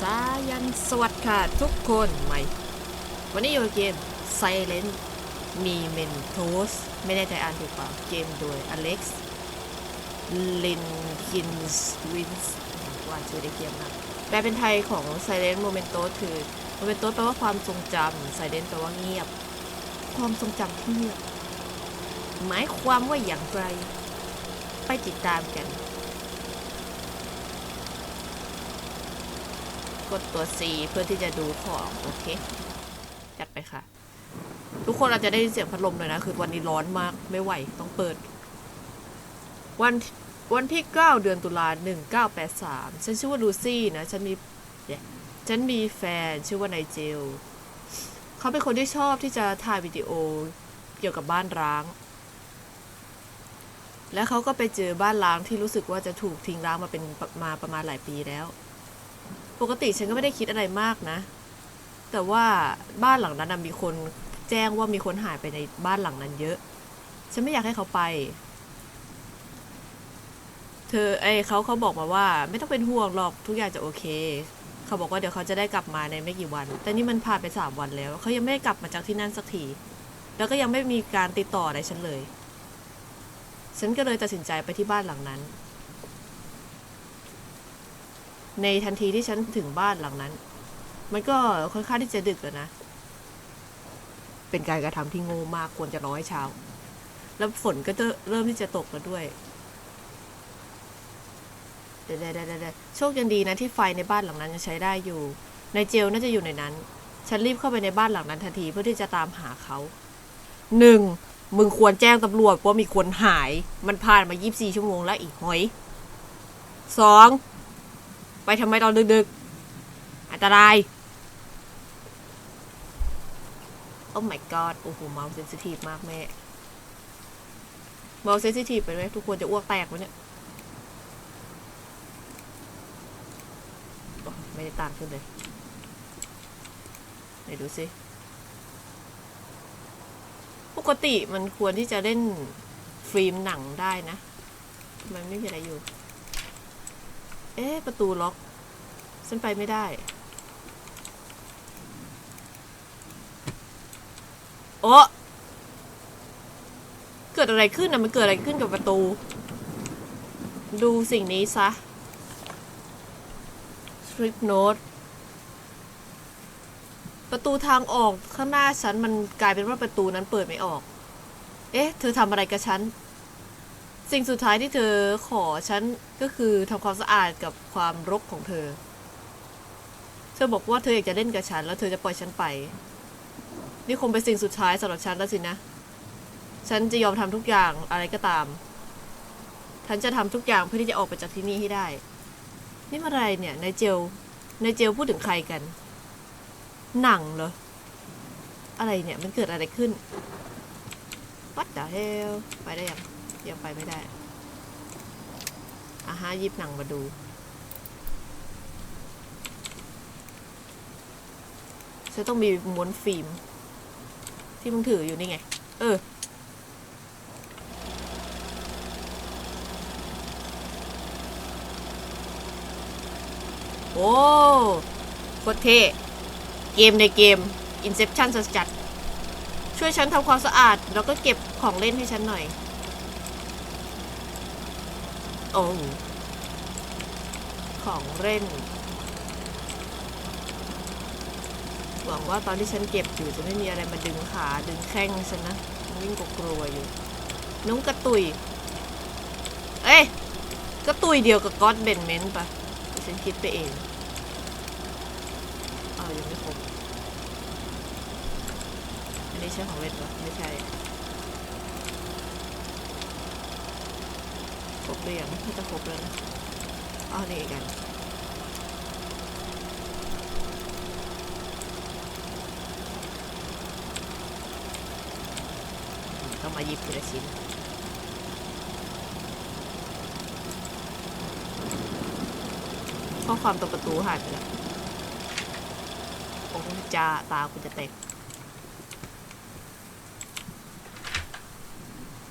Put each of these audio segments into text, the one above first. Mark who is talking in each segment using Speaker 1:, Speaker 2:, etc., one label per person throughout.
Speaker 1: สายันสวัสดีค่ะ ทุกคนใหม่ วันนี้อยู่เกม Silent มีเมนโทสไม่แน่ใจอ่านถูกเปล่าเกมโดยอเล็กซ์ลินคินส์วินส์ว่าชื่อได้เกียมมากแปลเป็นไทยของ Silent Momento คือ Momento แปลว่าความทรงจำ Silent แปลว่าเงียบ ความทรงจำที่เงียบ หมายความว่าอย่างไร ไปติดตามกัน กดตัว C เพื่อที่จะดูของโอเค จัดไปค่ะ ทุกคนอาจจะได้ยินเสียงพัดลมเลยนะ คือวันนี้ร้อนมากไม่ไหวต้องเปิด วันวันที่ 9 เดือนตุลา1983 ฉันชื่อว่าลูซี่นะ ฉันมีฉันมีแฟนชื่อว่านายเจล เขาเป็นคนที่ชอบที่จะถ่ายวิดีโอเกี่ยวกับบ้านร้าง และเขาก็ไปเจอบ้านร้างที่รู้สึกว่าจะถูกทิ้งร้างมาเป็นมาประมาณหลายปีแล้ว ปกติฉันก็ไม่ได้คิดอะไรมากนะ แต่ว่าบ้านหลังนั้นมีคนแจ้งว่ามีคนหายไปในบ้านหลังนั้นเยอะ ฉันไม่อยากให้เขาไป เธอไอเขาเขาบอกมาว่า ไม่ต้องเป็นห่วงหรอกทุกอย่างจะโอเค เขาบอกว่าเดี๋ยวเขาจะได้กลับมาในไม่กี่วัน แต่นี่มันผ่านไปสามวันแล้ว เขายังไม่ได้กลับมาจากที่นั่นสักทีแล้วก็ยังไม่มีการติดต่ออะไรฉันเลย ฉันก็เลยตัดสินใจไปที่บ้านหลังนั้น ในทันทีที่ฉันถึงบ้านหลังนั้น มันก็ค่อนข้างที่จะดึกแล้วนะ เป็นการกระทำที่โง่มากควรจะรอให้เช้า แล้วฝนก็จะเริ่มที่จะตกแล้วด้วยเดี๋ยวเดี๋ยวเดี๋ยวเดี๋ยวโชคยังดีนะที่ไฟในบ้านหลังนั้นยังใช้ได้อยู่ ในเจลน่าจะอยู่ในนั้น ฉันรีบเข้าไปในบ้านหลังนั้นทันทีเพื่อที่จะตามหาเขาหนึ่งมึงควรแจ้งตำรวจว่ามีคนหาย มันผ่านมา 24 ชั่วโมงแล้วอีกหอยสอง ไปทำไมตอนดึกๆ อันตราย โอ้ my god โอ้โห เมาส์เซนซิทีฟมากแม่ เมาส์เซนซิทีฟไปไหมทุกคนจะอ้วกแตกวะเนี่ยไม่ได้ต่างขึ้นเลยไหนดูสิ ปกติมันควรที่จะเล่นฟิล์มหนังได้นะ มันไม่มีอะไรอยู่ อ๊ะ ประตูล็อก ฉันไปไม่ได้ โอ้เกิดอะไรขึ้นนะมันเกิดอะไรขึ้นกับประตู ดูสิ่งนี้ซะ strip note ประตูทางออกข้างหน้าฉันมันกลายเป็นว่าประตูนั้นเปิดไม่ออก เอ๊ะ เธอทำอะไรกับฉัน สิ่งสุดท้ายที่เธอขอฉันก็คือทำความสะอาดกับความรกของเธอ เธอบอกว่าเธออยากจะเล่นกับฉัน แล้วเธอจะปล่อยฉันไป นี่คงเป็นสิ่งสุดท้ายสำหรับฉันแล้วสินะ ฉันจะยอมทำทุกอย่างอะไรก็ตาม ฉันจะทำทุกอย่างเพื่อที่จะออกไปจากที่นี่ให้ได้ นี่อะไรเนี่ยนายเจลนายเจลพูดถึงใครกัน หนังเหรอ อะไรเนี่ยมันเกิดอะไรขึ้น What the hell ไปได้ยัง ยังไปไม่ได้อาฮะยิบหนังมาดูฉันต้องมีม้วนฟิล์ม ที่มึงถืออยู่นี่ไง เออ โอ้โคตรเท่เกมในเกม Inception จัด ช่วยฉันทำความสะอาด แล้วก็เก็บของเล่นให้ฉันหน่อย โอ้ของเล่น หวังว่าตอนที่ฉันเก็บอยู่จะไม่มีอะไรมาดึงขาดึงแข้งฉันนะฉันยิ่งกลัวอยู่น้องกระตุย เอ้ยกระตุยเดียวกับก็อดเบนเมนต์ปะฉันคิดไปเองเอายังไม่ครบอันนี้ใช่ของเล่นปะไม่ใช่ ครบหรือยังน่าจะครบแล้วนะอ้านี่อีกอันต้องมาหยิบทีละชิ้นข้อความตรงประตูหายไปแล้วโอ้จ้าตาคุณจะแตก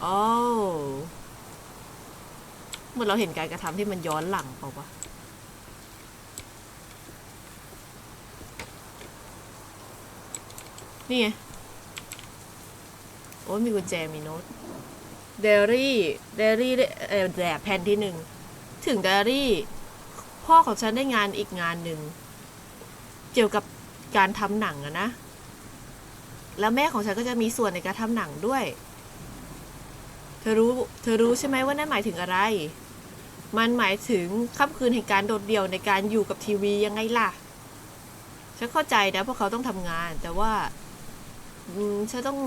Speaker 1: โอ้ มือนเราเห็นการกระทำที่มันย้อนหลังเปล่าวะนี่ไง โอ้มีกุญแจมีโน้ตเดรี่เดรี่เออแดแผ่นที่หนึ่ง ถึงเดรี่พ่อของฉันได้งานอีกงานหนึ่ง เกี่ยวกับการทำหนังอะนะ แล้วแม่ของฉันก็จะมีส่วนในการทำหนังด้วย เธอรู้ เธอรู้ใช่ไหมว่านั่นหมายถึงอะไร มันหมายถึงค่ำคืนแห่งการโดดเดี่ยวในการอยู่กับทีวียังไงล่ะ ฉันเข้าใจนะพวกเขาต้องทำงาน แต่ว่าฉันต้อง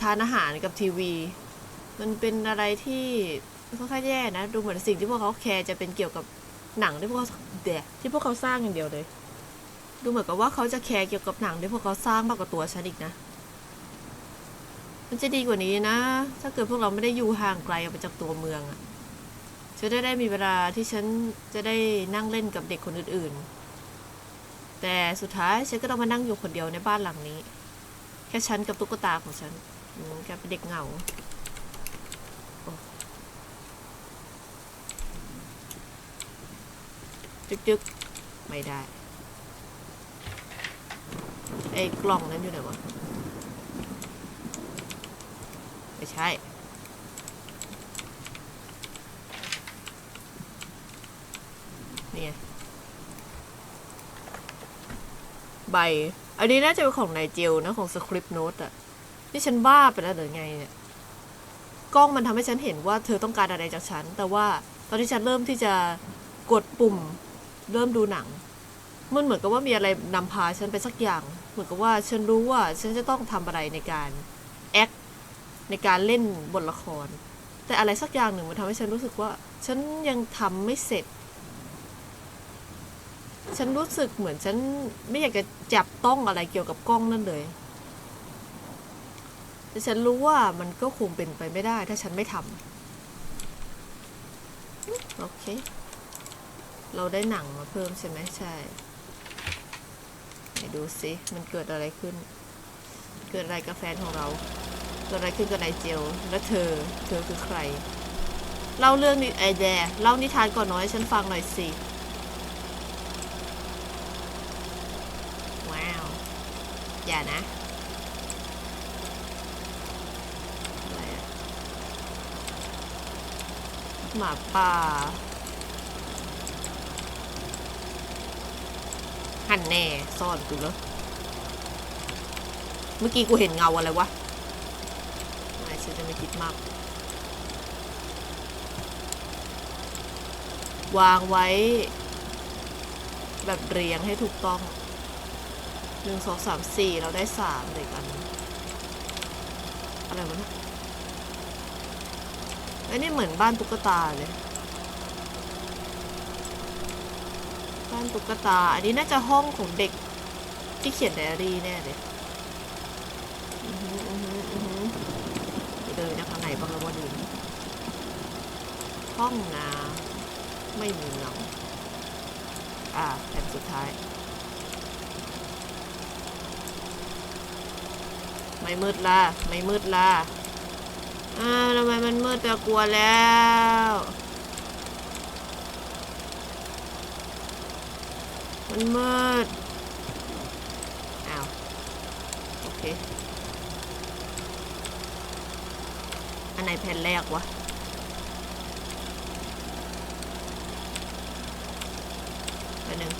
Speaker 1: ทานอาหารกับทีวี มันเป็นอะไรที่ค่อนข้างแย่นะ ดูเหมือนสิ่งที่พวกเขาแคร์จะเป็นเกี่ยวกับหนังที่พวกเขาเดะที่พวกเขาสร้างอย่างเดียวเลย ดูเหมือนกับว่าเขาจะแคร์เกี่ยวกับหนังที่พวกเขาสร้างมากกว่าตัวฉันอีกนะ มันจะดีกว่านี้นะ ถ้าเกิดพวกเราไม่ได้อยู่ห่างไกลออกไปจากตัวเมืองอะ จะได้ได้มีเวลาที่ฉันจะได้นั่งเล่นกับเด็กคนอื่นๆ แต่สุดท้ายฉันก็ต้องมานั่งอยู่คนเดียวในบ้านหลังนี้ แค่ฉันกับตุ๊กตาของฉันอืมแกเป็นเด็กเหงาจึกๆ ไม่ได้ ไอ้กล่องนั้นอยู่ไหนวะ ไม่ใช่ นี่ไงใบ อันนี้น่าจะเป็นของไนเจลนะ ของสคริปต์โน้ตอะนี่ฉันบ้าไปแล้วหรือไงเนี่ย กล้องมันทำให้ฉันเห็นว่าเธอต้องการอะไรจากฉัน แต่ว่าตอนที่ฉันเริ่มที่จะกดปุ่ม เริ่มดูหนัง มันเหมือนกับว่ามีอะไรนำพาฉันไปสักอย่าง เหมือนกับว่าฉันรู้ว่าฉันจะต้องทำอะไรในการแอคในการเล่นบทละคร แต่อะไรสักอย่างหนึ่งมันทำให้ฉันรู้สึกว่า ฉันยังทำไม่เสร็จ ฉันรู้สึกเหมือนฉันไม่อยากจะจับต้องอะไรเกี่ยวกับกล้องนั่นเลยแต่ฉันรู้ว่ามันก็คงเป็นไปไม่ได้ ถ้าฉันไม่ทำโอเค เราได้หนังมาเพิ่มใช่ไหมใช่ไหนดูสิมันเกิดอะไรขึ้น เกิดอะไรกับแฟนของเรา เกิดอะไรขึ้นกับนายเจลและเธอ เธอคือใคร เล่าเรื่องนี้ไอแดเล่านิทานก่อนน้อยให้ฉันฟังหน่อยสิ ว้าว อย่านะหมาป่า หันแน่ ซ่อนกูแล้วเมื่อกี้กูเห็นเงาอะไรวะไม่ฉันจะไม่คิดมาก วางไว้ แบบเรียงให้ถูกต้อง หนึ่งสองสามสี่เราได้สามเลยกัน อะไรวะเนี่ยไอ้นี่เหมือนบ้านตุ๊กตาเลย บ้านตุ๊กตา อันนี้น่าจะห้องของเด็กที่เขียนไดอารี่แน่เลยอือหืออือหืออือหือไปเดินจากทางไหนบ้างแล้วว่าดูห้องน้ำไม่มีเงาอ่าแผ่นสุดท้าย ไม่มืดละไม่มืดละอ่าทำไมมันมืดจะกลัวแล้วมันมืดอ้าวโอเค อันไหนแผ่นแรกวะ อันหนึ่ง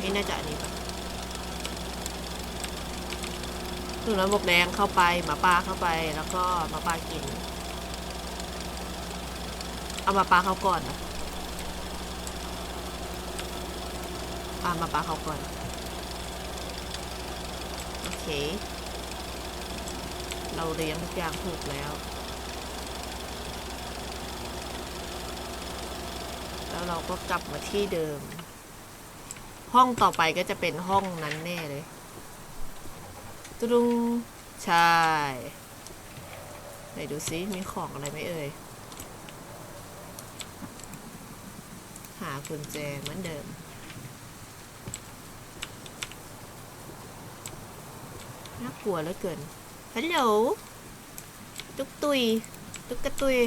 Speaker 1: นี่น่าจะ อันนี้ปะหนึ่งแล้วบกแดงเข้าไปหมาป่าเข้าไปแล้วก็หมาป่ากิน เอาหมาป่าเขาก่อนนะเอาหมาป่าเขาก่อน โอเค เราเรียงทุกอย่างถูกแล้ว แล้วเราก็กลับมาที่เดิม ห้องต่อไปก็จะเป็นห้องนั้นแน่เลย ตรุงใช่ไหนดูซิมีของอะไรไหมเอ่ย หากุญแจเหมือนเดิม น่ากลัวเหลือเกิน ฮัลโหล ตุ๊กตุย ตุ๊กกระตุย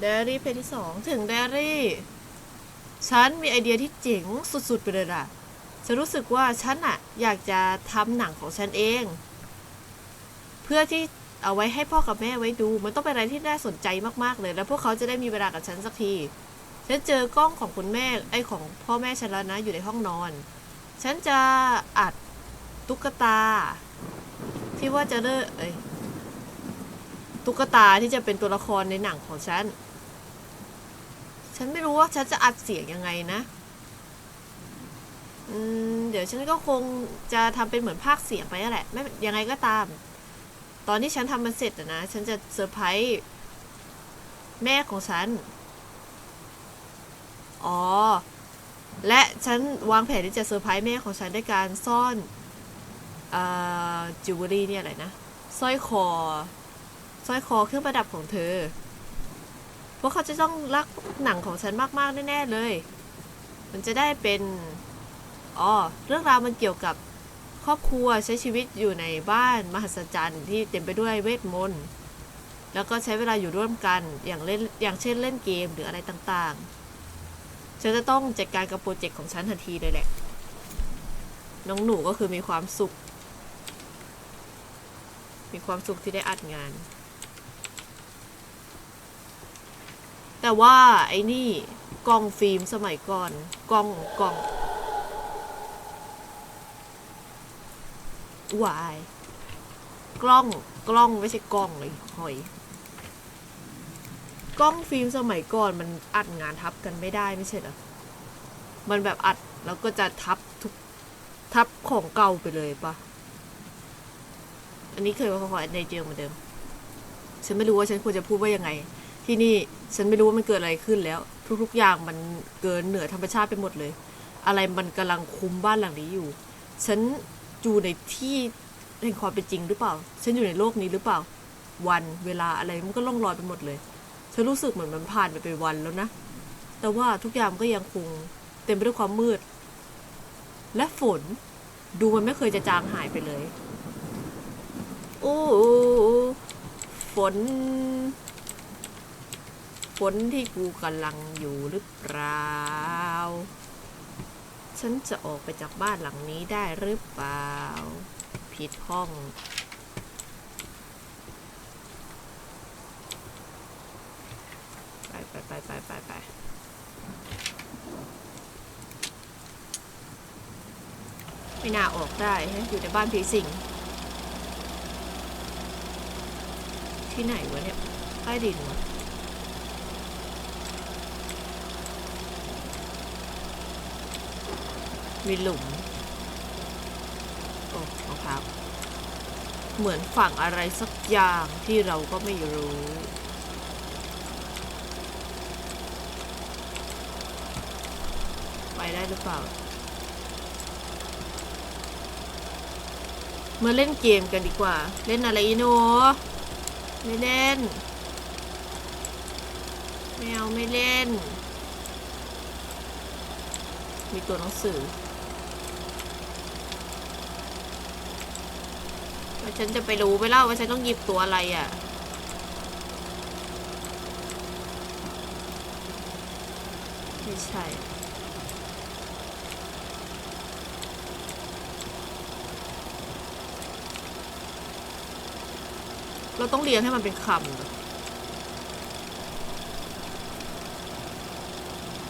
Speaker 1: เดรี่เพจที่สองถึงเดรี่ ฉันมีไอเดียที่เจ๋งสุดๆไปเลยล่ะ ฉันรู้สึกว่าฉันอะอยากจะทำหนังของฉันเอง เพื่อที่เอาไว้ให้พ่อกับแม่ไว้ดู มันต้องเป็นอะไรที่น่าสนใจมากๆเลย แล้วพวกเขาจะได้มีเวลากับฉันสักทีฉันเจอกล้องของคุณแม่ไอของพ่อแม่ฉันแล้วนะอยู่ในห้องนอน ฉันจะอัดตุ๊กตา ที่ว่าจะเลิกเอ้ยตุ๊กตาที่จะเป็นตัวละครในหนังของฉัน ฉันไม่รู้ว่าฉันจะอัดเสียงยังไงนะ เดี๋ยวฉันก็คงจะทำเป็นเหมือนภาคเสียงไปนั่นแหละไม่ยังไงก็ตาม ตอนที่ฉันทำมันเสร็จนะ ฉันจะเซอร์ไพรส์แม่ของฉัน อ๋อ และฉันวางแผนที่จะเซอร์ไพรส์แม่ของฉันด้วยการซ่อนอจิวเวลรี่เนี่ยอะไรนะสร้อยคอสร้อยคอเครื่องประดับของเธอ พวกเขาจะต้องรักหนังของฉันมากๆแน่ๆเลย มันจะได้เป็น อ๋อเรื่องราวมันเกี่ยวกับครอบครัวใช้ชีวิตอยู่ในบ้านมหัศจรรย์ที่เต็มไปด้วยเวทมนต์แล้วก็ใช้เวลาอยู่ร่วมกันอย่างเล่นอย่างเช่นเล่นเกมหรืออะไรต่างๆฉันจะต้องจัดการกับโปรเจกต์ของฉันทันทีเลยแหละ น้องหนูก็คือมีความสุข มีความสุขที่ได้อัดงาน แต่ว่าไอ้นี่กล้องฟิล์มสมัยก่อนกล้องกล้อง วายกล้องกล้องไม่ใช่กล้องเลยหอย กล้องฟิล์มสมัยก่อนมันอัดงานทับกันไม่ได้ไม่ใช่เหรอมันแบบอัดแล้วก็จะทับทุกทับของเก่าไปเลยปะอันนี้เคยว่าขอในเจลเหมือนเดิม ฉันไม่รู้ว่าฉันควรจะพูดว่ายังไง ที่นี่ฉันไม่รู้ว่ามันเกิดอะไรขึ้นแล้ว ทุกๆอย่างมันเกินเหนือธรรมชาติไปหมดเลย อะไรมันกำลังคุมบ้านหลังนี้อยู่ ฉัน อยู่ในที่แห่งความเป็นจริงหรือเปล่า ฉันอยู่ในโลกนี้หรือเปล่า วันเวลาอะไรมันก็ล่องลอยไปหมดเลย ฉันรู้สึกเหมือนมันผ่านไปเป็นวันแล้วนะ แต่ว่าทุกอย่างก็ยังคงเต็มไปด้วยความมืด และฝน ดูมันไม่เคยจะจางหายไปเลย โอ้ฝน ฝนที่กูกำลังอยู่หรือเปล่า ฉันจะออกไปจากบ้านหลังนี้ได้หรือเปล่า ผิดห้อง ไปไปไปไปไปไปไม่น่าออกได้ฮะอยู่ในบ้านผีสิง ที่ไหนวะเนี่ยใต้ดินวะ มีหลุมโอ้มะพร้าวเหมือนฝั่งอะไรสักอย่างที่เราก็ไม่รู้ไปได้หรือเปล่า มาเล่นเกมกันดีกว่า เล่นอะไรอีโนไม่เล่น ไม่เอาไม่เล่น มีตัวหนังสือ แล้วฉันจะไปรู้ไปเล่าว่าฉันต้องหยิบตัวอะไรอะ ไม่ใช่เราต้องเรียนให้มันเป็นคำอ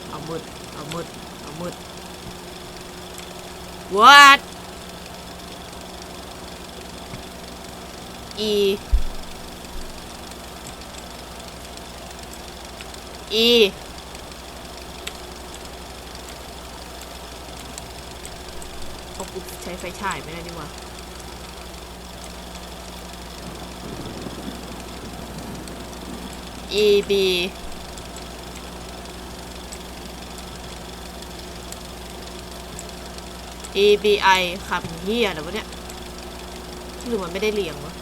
Speaker 1: เอามืดเอามืดเอามืด What E E เอากูใช้ไฟฉายไม่ได้ดีกว่า E B E B I คำเฮียนะวะเนี่ยหรือมันไม่ได้เรียงวะ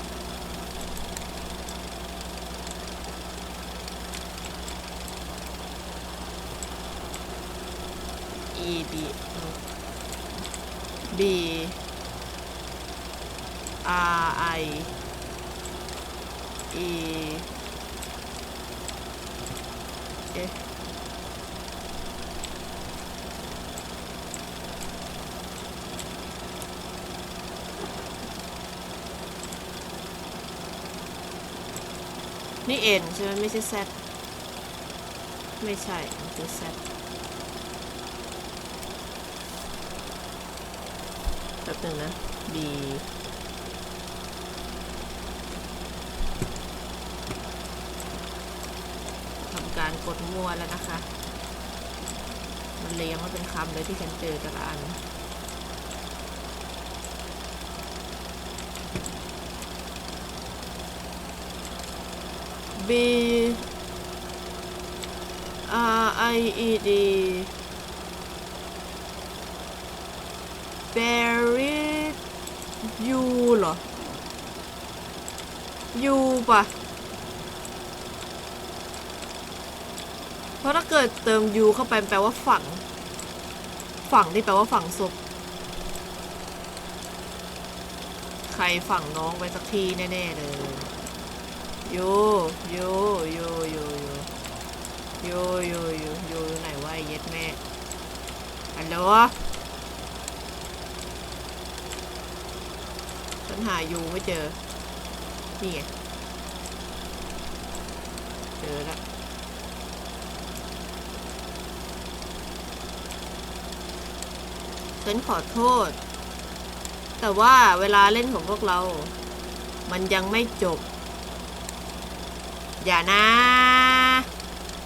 Speaker 1: E B B R I E F นี่เอ็นใช่ไหมไม่ใช่แซดไม่ใช่คือแซด ป๊บหนึ่งนะ B ทำการกดมั่วแล้วนะคะ มันเลี้ยงมาเป็นคำเลยที่ฉันเจอแต่ละอัน B R I E D Berry U เหรอ U ปะเพราะถ้าเกิดเติม U เข้าไปแปลว่าฝัง ฝังที่แปลว่าฝังศพ ใครฝังน้องไปสักทีแน่ๆเลยยโยโยโยโยโยโยโยโยไหนวะเย็ดแม่ฮัลโหลฉัน หายูไม่เจอ นี่ไง เจอแล้วฉันขอโทษ แต่ว่าเวลาเล่นของพวกเรา มันยังไม่จบ อย่านะ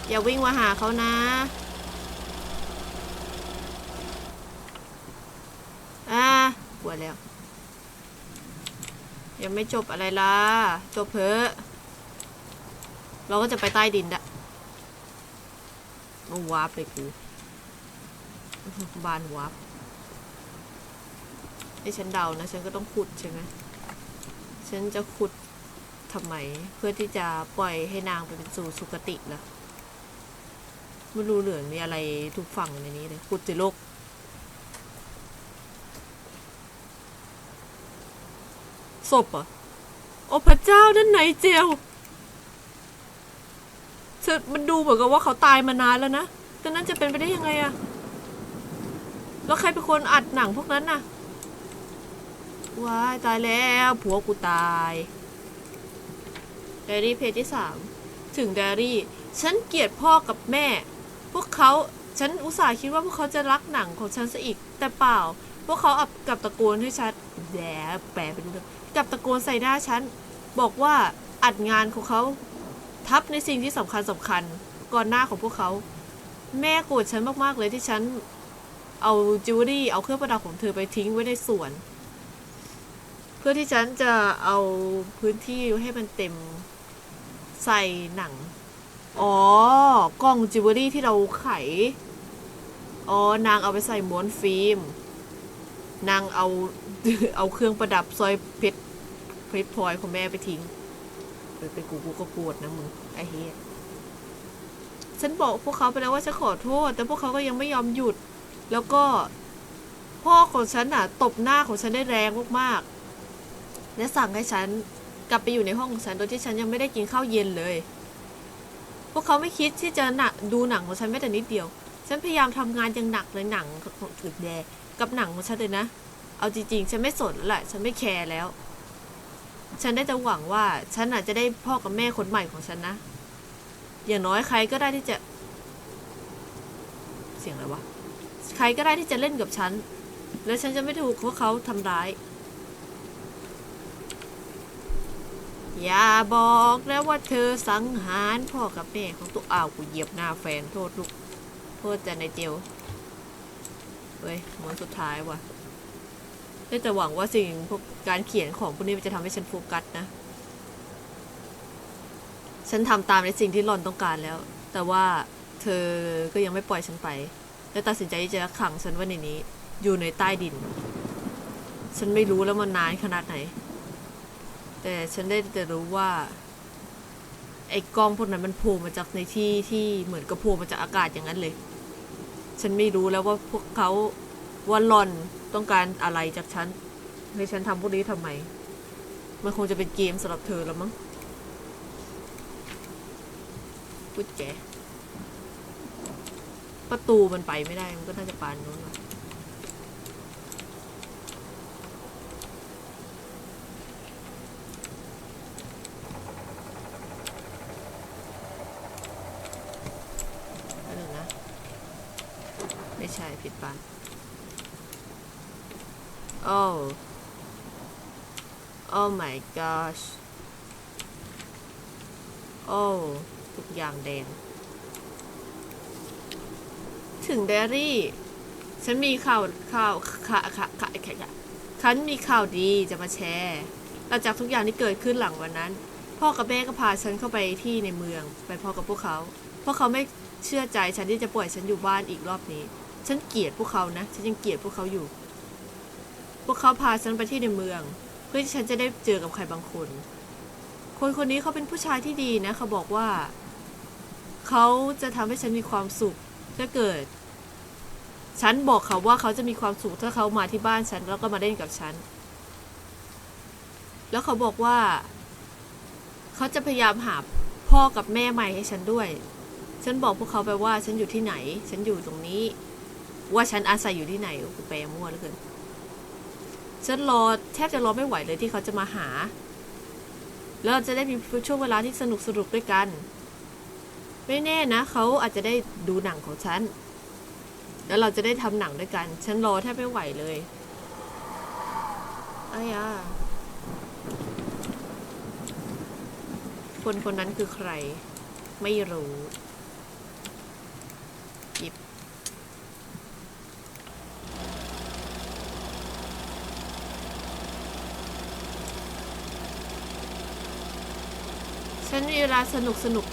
Speaker 1: อย่าวิ่งมาหาเขานะอ่าปวดแล้ว ยังไม่จบอะไรล่ะ จบเพอเราก็จะไปใต้ดินดะมันวาร์ปเลยกูบานวาร์ปไอ้ฉันเดานะ ฉันก็ต้องขุดใช่ไหมฉันจะขุดทำไม เพื่อที่จะปล่อยให้นางไปเป็นสู่สุคติล่ะไม่รู้เหลือมีอะไรทุกฝั่งในนี้เลยขุดสิโลก ศพอะโอ้พระเจ้าด้านไหนเจลเธอมันดูเหมือนกับว่าเขาตายมานานแล้วนะ แต่นั้นจะเป็นไปได้ยังไงอะแล้วใครเป็นคนอัดหนังพวกนั้นน่ะ ว้ายตายแล้วผัวกูตายไดรี่เพจที่สามถึงไดรี่ ฉันเกลียดพ่อกับแม่ พวกเขาฉันอุตส่าห์คิดว่าพวกเขาจะรักหนังของฉันซะอีก แต่เปล่า พวกเขาอับกับตะโกนให้ฉันแหมแปลไปดูเลย กับตะโกนใส่หน้าฉัน บอกว่าอัดงานของเขาทับในสิ่งที่สำคัญสำคัญก่อนหน้าของพวกเขา แม่โกรธฉันมากๆเลยที่ฉันเอาจิวเวลรี่เอาเครื่องประดับของเธอไปทิ้งไว้ในสวน เพื่อที่ฉันจะเอาพื้นที่ให้มันเต็มใส่หนัง อ๋อกล้องจิวเวลรี่ที่เราไข อ๋อนางเอาไปใส่ม้วนฟิล์ม นางเอา เอาเครื่องประดับซอยเพชรเพชรพลอยของแม่ไปทิ้งเออเป็นกูกูก็โกรธนะมึงไอ้เฮียฉันบอกพวกเขาไปแล้วว่าฉันขอโทษ แต่พวกเขาก็ยังไม่ยอมหยุด แล้วก็พ่อของฉันอะตบหน้าของฉันได้แรงมากๆ และสั่งให้ฉันกลับไปอยู่ในห้องของฉันโดยที่ฉันยังไม่ได้กินข้าวเย็นเลย พวกเขาไม่คิดที่จะหนักดูหนังของฉันแม้แต่นิดเดียว ฉันพยายามทำงานอย่างหนักเลยหนังของถึกแดกับหนังของฉันเลยนะ เอาจริงๆ ฉันไม่สนแล้วแหละฉันไม่แคร์แล้ว ฉันได้แต่หวังว่าฉันอาจจะได้พ่อกับแม่คนใหม่ของฉันนะ อย่างน้อยใครก็ได้ที่จะ เสียงอะไรวะ ใครก็ได้ที่จะเล่นกับฉัน แล้วฉันจะไม่ถูกพวกเขาทำร้าย อย่าบอกนะว่าเธอสังหารพ่อกับแม่ของตัวอ้าวกูเหยียบหน้าแฟนโทษลูก โทษแต่ในเจลเฮ้ยหมอนสุดท้ายว่ะ ได้แต่หวังว่าสิ่งพวกการเขียนของพวกนี้มันจะทำให้ฉันโฟกัสนะ ฉันทำตามในสิ่งที่หลอนต้องการแล้ว แต่ว่าเธอก็ยังไม่ปล่อยฉันไป และตัดสินใจที่จะขังฉันไว้ในนี้ อยู่ในใต้ดิน ฉันไม่รู้แล้วมันนานขนาดไหน แต่ฉันได้แต่รู้ว่าไอ้กล้องพวกนั้นมันโผล่มาจากในที่ที่เหมือนกับโผล่มาจากอากาศอย่างนั้นเลย ฉันไม่รู้แล้วว่าพวกเขา ว่าหลอนต้องการอะไรจากฉันให้ฉันทำพวกนี้ทำไม มันคงจะเป็นเกมสำหรับเธอแล้วมั้งกุญแก ประตูมันไปไม่ได้ มันก็น่าจะปานนู้นว่ะ ไม่ใช่ผิดบ้านโอ้ Oh my gosh โอ้ทุกอย่างแดง ถึงเดรี่ ฉันมีข่าวข่าวข่าข่าข่าข่าฉันมีข่าวดีจะมาแชร์หลังจากทุกอย่างที่เกิดขึ้นหลังวันนั้น พ่อกับแม่ก็พาฉันเข้าไปที่ในเมือง ไปพอกับพวกเขาเพราะเขาไม่เชื่อใจฉันที่จะปล่อยฉันอยู่บ้านอีกรอบนี้ ฉันเกลียดพวกเขานะ ฉันยังเกลียดพวกเขาอยู่ พวกเขาพาฉันไปที่ในเมือง พื่อที่ฉันจะได้เจอกับใครบางคน คนคนนี้เขาเป็นผู้ชายที่ดีนะเขาบอกว่า เขาจะทำให้ฉันมีความสุขถ้าเกิด ฉันบอกเขาว่าเขาจะมีความสุขถ้าเขามาที่บ้านฉันแล้วก็มาเล่นกับฉัน แล้วเขาบอกว่า เขาจะพยายามหาพ่อกับแม่ใหม่ให้ฉันด้วย ฉันบอกพวกเขาไปว่าฉันอยู่ที่ไหน ฉันอยู่ตรงนี้ ว่าฉันอาศัยอยู่ที่ไหนโอ้โหแปลมั่วเหลือเกิน ฉันรอแทบจะรอไม่ไหวเลยที่เขาจะมาหา แล้วเราจะได้มีช่วงเวลาที่สนุกสนุกด้วยกัน ไม่แน่นะเขาอาจจะได้ดูหนังของฉัน แล้วเราจะได้ทำหนังด้วยกัน ฉันรอแทบไม่ไหวเลยไอ้ยาคนคนนั้นคือใคร ไม่รู้ ฉันมีเวลาสนุกสนุก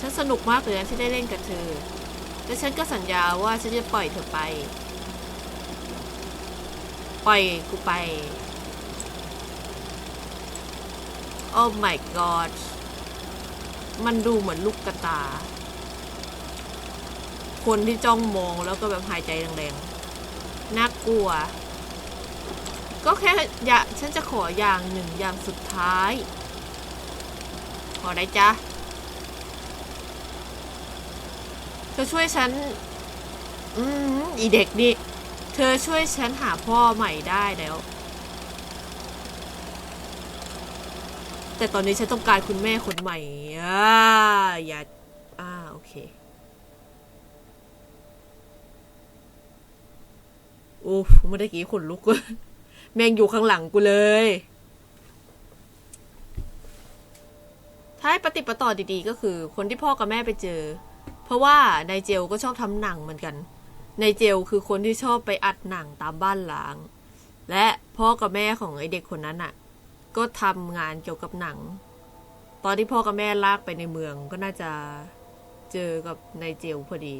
Speaker 1: ฉันสนุกมากเลยนะที่ได้เล่นกับเธอ และฉันก็สัญญาว่าฉันจะปล่อยเธอไป ปล่อยกูไป โอ้ my god มันดูเหมือนลูกกระตา คนที่จ้องมองแล้วก็แบบหายใจแรงๆ น่ากลัว ก็แค่อยาฉันจะขออย่างหนึ่งอย่างสุดท้าย อได้จ้ะเธอช่วยฉัน อืมอีเด็กนี่ เธอช่วยฉันหาพ่อใหม่ได้แล้ว แต่ตอนนี้ฉันต้องการคุณแม่คนใหม่ อ่า อย่า อ่า โอเค โอ้เมื่อกี้ขนลุกแม่งอยู่ข้างหลังกูเลย ถ้าให้ปฏิปต่อดีๆ ก็คือ คนที่พ่อกับแม่ไปเจอ เพราะว่านายเจลก็ชอบทำหนังเหมือนกันนายเจลคือคนที่ชอบไปอัดหนังตามบ้านล้าง และพ่อกับแม่ของไอเด็กคนนั้นอะ ก็ทำงานเกี่ยวกับหนัง ตอนที่พ่อกับแม่ลากไปในเมืองก็น่าจะเจอกับนายเจลพอดี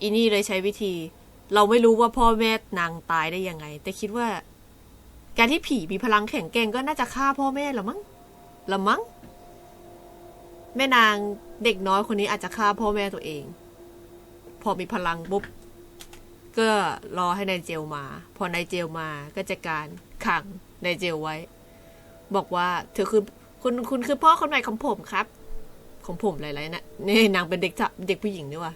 Speaker 1: อีนี่เลยใช้วิธี เราไม่รู้ว่าพ่อแม่นางตายได้ยังไง แต่คิดว่า การที่ผีมีพลังแข็งแกร่งก็น่าจะฆ่าพ่อแม่ละมั้งละมั้ง แม่นางเด็กน้อยคนนี้อาจจะฆ่าพ่อแม่ตัวเอง พอมีพลังปุ๊บก็รอให้นายเจลมา พอนายเจลมาก็จะการขังนายเจลไว้ บอกว่าเธอคือคุณคุณคือพ่อคนใหม่ของผมครับ ของผมอะไรๆนะนี่นางเป็นเด็กจะเด็กผู้หญิงนี่ว่ะ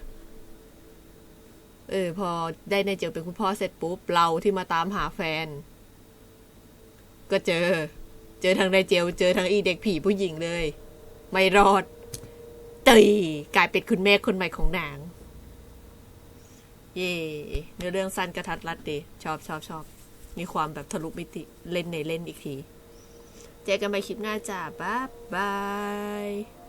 Speaker 1: เออ พอได้นายเจลเป็นคุณพ่อเสร็จปุ๊บเราที่มาตามหาแฟน ก็เจอ เจอทางนายเจลเจอทางอีเด็กผีผู้หญิงเลย ไม่รอดตีกลายเป็นคุณแม่คนใหม่ของนาง เย่เนื้อเรื่องสั้นกระทัดรัดดี ชอบชอบชอบ มีความแบบทะลุมิติเล่นในเล่นอีกที เจอกันใหม่คลิปหน้าจ้าบ๊ายบาย